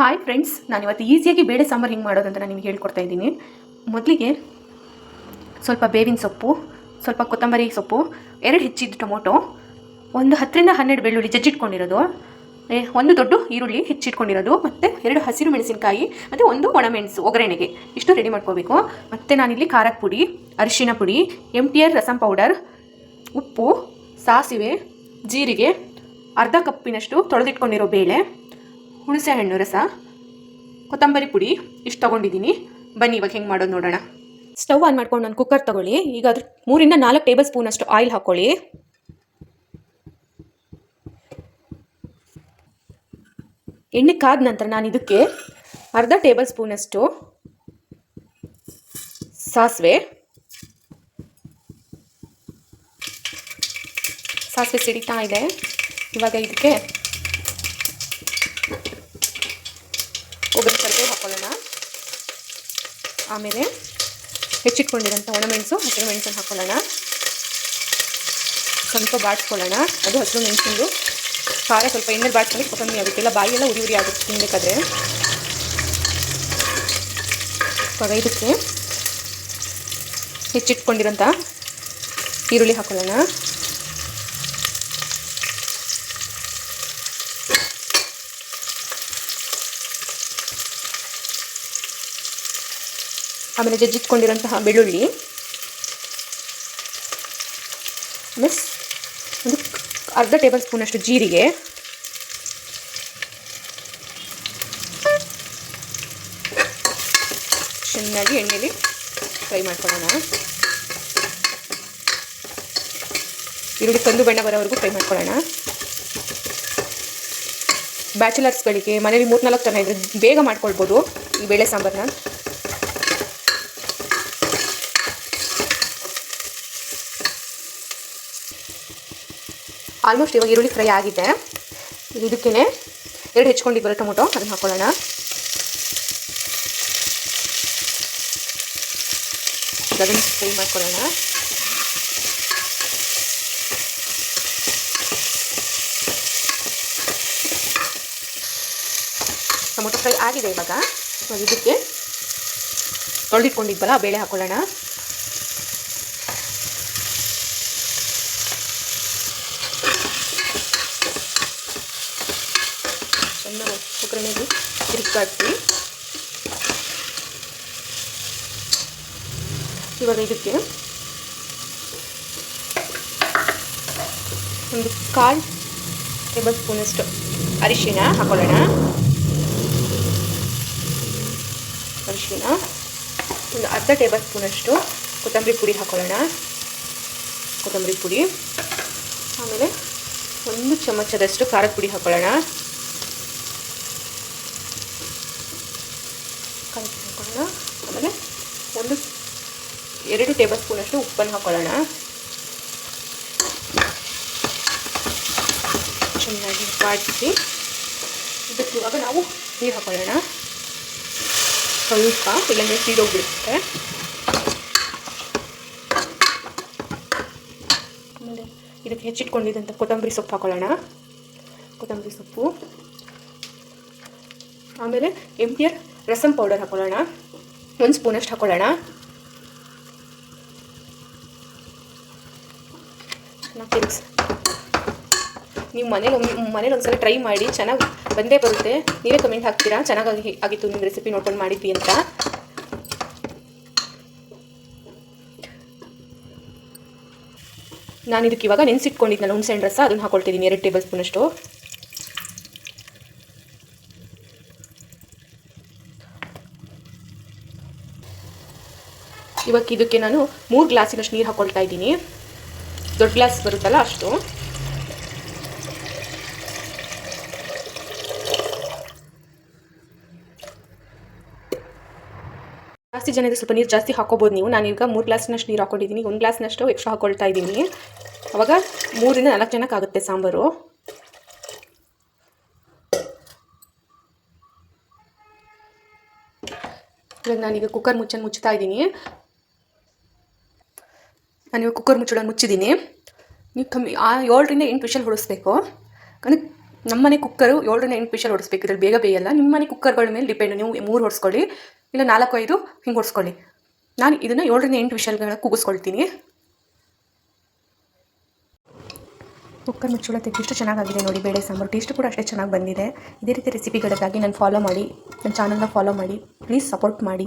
Hi friends ನಾನು ಇವತ್ತು ಈಸಿಯಾಗಿ ಬೇಳೆ ಸಾಂಬಾರು ಹಿಂಗೆ ಮಾಡೋದಂತ ನಾನು ನಿಮಗೆ ಹೇಳ್ಕೊಡ್ತಾ ಇದ್ದೀನಿ. ಮೊದಲಿಗೆ ಸ್ವಲ್ಪ ಬೇವಿನ ಸೊಪ್ಪು, ಸ್ವಲ್ಪ ಕೊತ್ತಂಬರಿ ಸೊಪ್ಪು, ಎರಡು ಹೆಚ್ಚಿದ್ದು ಟೊಮೊಟೊ, ಒಂದು ಹತ್ತರಿಂದ ಹನ್ನೆರಡು ಬೆಳ್ಳುಳ್ಳಿ ಜಜ್ಜಿಟ್ಕೊಂಡಿರೋದು ಒಂದು ದೊಡ್ಡ ಈರುಳ್ಳಿ ಹೆಚ್ಚಿಟ್ಕೊಂಡಿರೋದು, ಮತ್ತು ಎರಡು ಹಸಿರು ಮೆಣಸಿನಕಾಯಿ, ಮತ್ತು ಒಂದು ಒಣಮೆಣಸು ಒಗ್ಗರಣೆಗೆ. ಇಷ್ಟು ರೆಡಿ ಮಾಡ್ಕೋಬೇಕು. ಮತ್ತು ನಾನಿಲ್ಲಿ ಖಾರದ ಪುಡಿ, ಅರಿಶಿನ ಪುಡಿ M T R rasam powder ಉಪ್ಪು, ಸಾಸಿವೆ, ಜೀರಿಗೆ, ಅರ್ಧ ಕಪ್ಪಿನಷ್ಟು ತೊಳೆದಿಟ್ಕೊಂಡಿರೋ ಬೇಳೆ ಹುಣಸೆ ಹಣ್ಣು ರಸ, ಕೊತ್ತಂಬರಿ ಪುಡಿ, ಇಷ್ಟು ತೊಗೊಂಡಿದ್ದೀನಿ ಬನ್ನಿ, ಇವಾಗ ಹೆಂಗೆ ಮಾಡೋದು ನೋಡೋಣ. ಸ್ಟವ್ ಆನ್ ಮಾಡ್ಕೊಂಡು ನಾನು ಕುಕ್ಕರ್ ತೊಗೊಳ್ಳಿ. ಈಗ ಅದ್ರ ಮೂರಿಂದ ನಾಲ್ಕು ಟೇಬಲ್ ಸ್ಪೂನ್ ಅಷ್ಟು ಆಯಿಲ್ ಹಾಕ್ಕೊಳ್ಳಿ. ಎಣ್ಣೆ ಕಾದ ನಂತರ ನಾನು ಇದಕ್ಕೆ ಅರ್ಧ ಟೇಬಲ್ ಸ್ಪೂನಷ್ಟು ಸಾಸಿವೆ. ಸಾಸಿವೆ ಸಿಡಿತಾ ಇದೆ. ಇವಾಗ ಇದಕ್ಕೆ ಒಗ್ಗರಣೆ ಕರಿಬೇವು ಹಾಕೊಳ್ಳೋಣ. ಆಮೇಲೆ ಹೆಚ್ಚಿಟ್ಕೊಂಡಿರೋಂಥ ಒಣಮೆಣಸು ಹಸಿರು ಮೆಣಸನ್ನು ಹಾಕೊಳ್ಳೋಣ. ಸ್ವಲ್ಪ ಬಾಡಿಸ್ಕೊಳ್ಳೋಣ. ಅದು ಹಸಿರು ಮೆಣಸಿಂದು. ಖಾರ ಸ್ವಲ್ಪ ಎಣ್ಣೆ ಬಾಡಿಸ್ಕೊಂಡು ಕೊತ್ತಂಬರಿ ಆಗುತ್ತೆಲ್ಲ ಬಾಯಿಯೆಲ್ಲ ಉರಿ ಉರಿ ಆಗುತ್ತೆ ತಿನ್ನಬೇಕಾದ್ರೆ ಇದಕ್ಕೆ ಹೆಚ್ಚಿಟ್ಕೊಂಡಿರೋಂಥ ಈರುಳ್ಳಿ ಹಾಕೊಳ್ಳೋಣ. ಆಮೇಲೆ ಜಜ್ಜಿಟ್ಕೊಂಡಿರೋಂತಹ ಬೆಳ್ಳುಳ್ಳಿ. ಮಿಸ್ ಒಂದು ಅರ್ಧ ಟೇಬಲ್ ಸ್ಪೂನಷ್ಟು ಜೀರಿಗೆ. ಚೆನ್ನಾಗಿ ಎಣ್ಣೆಯಲ್ಲಿ ಫ್ರೈ ಮಾಡ್ಕೊಳ್ಳೋಣ. ಈರುಳ್ಳಿ ಕಂದು ಬಣ್ಣ ಬರೋವರೆಗೂ ಫ್ರೈ ಮಾಡ್ಕೊಳ್ಳೋಣ. ಬ್ಯಾಚುಲರ್ಸ್ಗಳಿಗೆ ಮನೇಲಿ ಮೂರ್ನಾಲ್ಕು ಜನ ಇದ್ರೆ ಬೇಗ ಮಾಡ್ಕೊಳ್ಬೋದು ಈ ಬೇಳೆ ಸಾಂಬಾರನ್ನ ಆಲ್ಮೋಸ್ಟ್ ಇವಾಗ ಈರುಳ್ಳಿ ಫ್ರೈ ಆಗಿದೆ. ಇದಕ್ಕೇ ಎರಡು ಹೆಚ್ಕೊಂಡಿದ್ವಲ್ಲ ಟೊಮೊಟೊ, ಅದನ್ನು ಹಾಕೊಳ್ಳೋಣ. ಅದನ್ನು ಫ್ರೈ ಮಾಡ್ಕೊಳ್ಳೋಣ. ಟೊಮೊಟೊ ಫ್ರೈ ಆಗಿದೆ ಇವಾಗ. ಇವಾಗ ಇದಕ್ಕೆ ತೊಳೆದಿಟ್ಕೊಂಡಿದ್ವಲ್ಲ ಬೇಳೆ ಹಾಕೊಳ್ಳೋಣ ಚೆನ್ನಾಗಿ ಒಗ್ಗರಣೆಗೆ ತಿರುಗಾಡ್ತೀವಿ ಇವಾಗ ಇದಕ್ಕೆ ಒಂದು ಕಾಲು ಟೇಬಲ್ ಸ್ಪೂನಷ್ಟು ಅರಿಶಿನ ಹಾಕೊಳ್ಳೋಣ. ಅರಿಶಿನ, ಒಂದು ಅರ್ಧ ಟೇಬಲ್ ಸ್ಪೂನಷ್ಟು ಕೊತ್ತಂಬರಿ ಪುಡಿ ಹಾಕೊಳ್ಳೋಣ. ಕೊತ್ತಂಬರಿ ಪುಡಿ. ಆಮೇಲೆ ಒಂದು ಚಮಚದಷ್ಟು ಖಾರದ ಪುಡಿ ಹಾಕೊಳ್ಳೋಣ ಖಾರದ ಪುಡಿ ಹಾಕೊಳ್ಳೋಣ ಆಮೇಲೆ ಒಂದು ಎರಡು ಟೇಬಲ್ ಸ್ಪೂನಷ್ಟು ಉಪ್ಪನ್ನು ಹಾಕೊಳ್ಳೋಣ. ಚೆನ್ನಾಗಿ ಬಾಡಿಸಿ ಇದಕ್ಕೆ ಇವಾಗ ನಾವು ನೀರು ಹಾಕೊಳ್ಳೋಣ. ಸ್ವಲ್ಪ, ಇಲ್ಲಾಂದರೆ ಸೀದೋಗ್ಬಿಡುತ್ತೆ. ಆಮೇಲೆ ಇದಕ್ಕೆ ಹೆಚ್ಚಿಟ್ಕೊಂಡಿದ್ದಂಥ ಕೊತ್ತಂಬರಿ ಸೊಪ್ಪು ಹಾಕೊಳ್ಳೋಣ. ಕೊತ್ತಂಬರಿ ಸೊಪ್ಪು. ಆಮೇಲೆ ಎಂ ಟಿ ಆರ್ ಪೌಡರ್ ಹಾಕೊಳ್ಳೋಣ. ಒಂದು ಸ್ಪೂನಷ್ಟು ಹಾಕೊಳ್ಳೋಣ. ಚೆನ್ನಾಗಿ ನೀವು ಮನೇಲಿ ಮನೇಲಿ ಒಂದ್ಸಲ ಟ್ರೈ ಮಾಡಿ, ಚೆನ್ನಾಗಿ ಬಂದೇ ಬರುತ್ತೆ. ನೀವೇ ಕಮೆಂಟ್ ಹಾಕ್ತೀರಾ? ಚೆನ್ನಾಗಿ ಆಗಿತ್ತು ನಿಮ್ಮ ರೆಸಿಪಿ ನೋಡ್ಕೊಂಡು ಮಾಡಿದ್ವಿ ಅಂತ. ನಾನು ಇದಕ್ಕೆ ಇವಾಗ ನೆನೆಸಿಟ್ಕೊಂಡಿದ್ನಲ್ಲ, ಹುಣಸೆ ರಸ, ಅದನ್ನು ಹಾಕೊಳ್ತಿದ್ದೀನಿ ಎರಡು ಟೇಬಲ್ ಸ್ಪೂನಷ್ಟು ಇವಾಗ ಇದಕ್ಕೆ ನಾನು ಮೂರು ಗ್ಲಾಸಿನಷ್ಟು ನೀರು ಹಾಕ್ಕೊಳ್ತಾ ಇದ್ದೀನಿ. ದೊಡ್ಡ ಗ್ಲಾಸ್ ಬರುತ್ತಲ್ಲ ಅಷ್ಟು. ಜಾಸ್ತಿ ಜನ ಸ್ವಲ್ಪ ನೀರು ಜಾಸ್ತಿ ಹಾಕೋಬೋದು ನೀವು. ನಾನು ಈಗ ಮೂರು ಗ್ಲಾಸ್ನಷ್ಟು ನೀರು ಹಾಕೊಂಡಿದ್ದೀನಿ. ಒಂದು ಗ್ಲಾಸ್ನಷ್ಟು ಎಕ್ಸ್ಟ್ರಾ ಹಾಕೊಳ್ತಾ ಇದ್ದೀನಿ. ಅವಾಗ ಮೂರಿಂದ ನಾಲ್ಕು ಜನಕ್ಕೆ ಆಗುತ್ತೆ ಸಾಂಬಾರು. ಇವಾಗ ನಾನೀಗ ಕುಕ್ಕರ್ ಮುಚ್ಚನ್ನು ಮುಚ್ತಾ ಇದ್ದೀನಿ. ನಾನಿವಾಗ ಕುಕ್ಕರ್ ಮುಚ್ಚಳನ್ನು ಮುಚ್ಚಿದ್ದೀನಿ. ನೀವು ಕಮ್ಮಿ ಆ ಏಳರಿಂದ ಎಂಟು ವಿಷಲ್ ಹೊಡಿಸ್ಬೇಕು. ಅಂದರೆ ನಮ್ಮನೆ ಕುಕ್ಕರು ಏಳರಿಂದ ಎಂಟು ವಿಷಲ್ ಹೊಡಿಸ್ಬೇಕು. ಇದ್ರಲ್ಲಿ ಬೇಗ ಬೇಯಲ್ಲ. ನಿಮ್ಮನೆ ಕುಕ್ಕರ್ಗಳ ಮೇಲೆ ಡಿಪೆಂಡ್ ನೀವು ಮೂರು ಹೊಡಿಸ್ಕೊಳ್ಳಿ. ಇಲ್ಲ ನಾಲ್ಕು, ಐದು ಹಿಂಗೆ ಹೊಡಿಸ್ಕೊಳ್ಳಿ. ನಾನು ಇದನ್ನು ಏಳರಿಂದ ಎಂಟು ವಿಷಲ್ಗಳ ಕೂಗಿಸ್ಕೊಳ್ತೀನಿ. ಕುಕ್ಕರ್ ಮುಚ್ಚಳ ತೆಗೆದಿಷ್ಟು ಚೆನ್ನಾಗಾಗಿದೆ ನೋಡಿ ಬೇಳೆ ಸಾಂಬಾರು. ಟೇಸ್ಟ್ ಕೂಡ ಅಷ್ಟೇ ಚೆನ್ನಾಗಿ ಬಂದಿದೆ. ಇದೇ ರೀತಿ ರೆಸಿಪಿಗಳಿಗಾಗಿ ನಾನು ಫಾಲೋ ಮಾಡಿ ನನ್ನ ಚಾನಲ್ನ ಫಾಲೋ ಮಾಡಿ. ಪ್ಲೀಸ್ ಸಪೋರ್ಟ್ ಮಾಡಿ.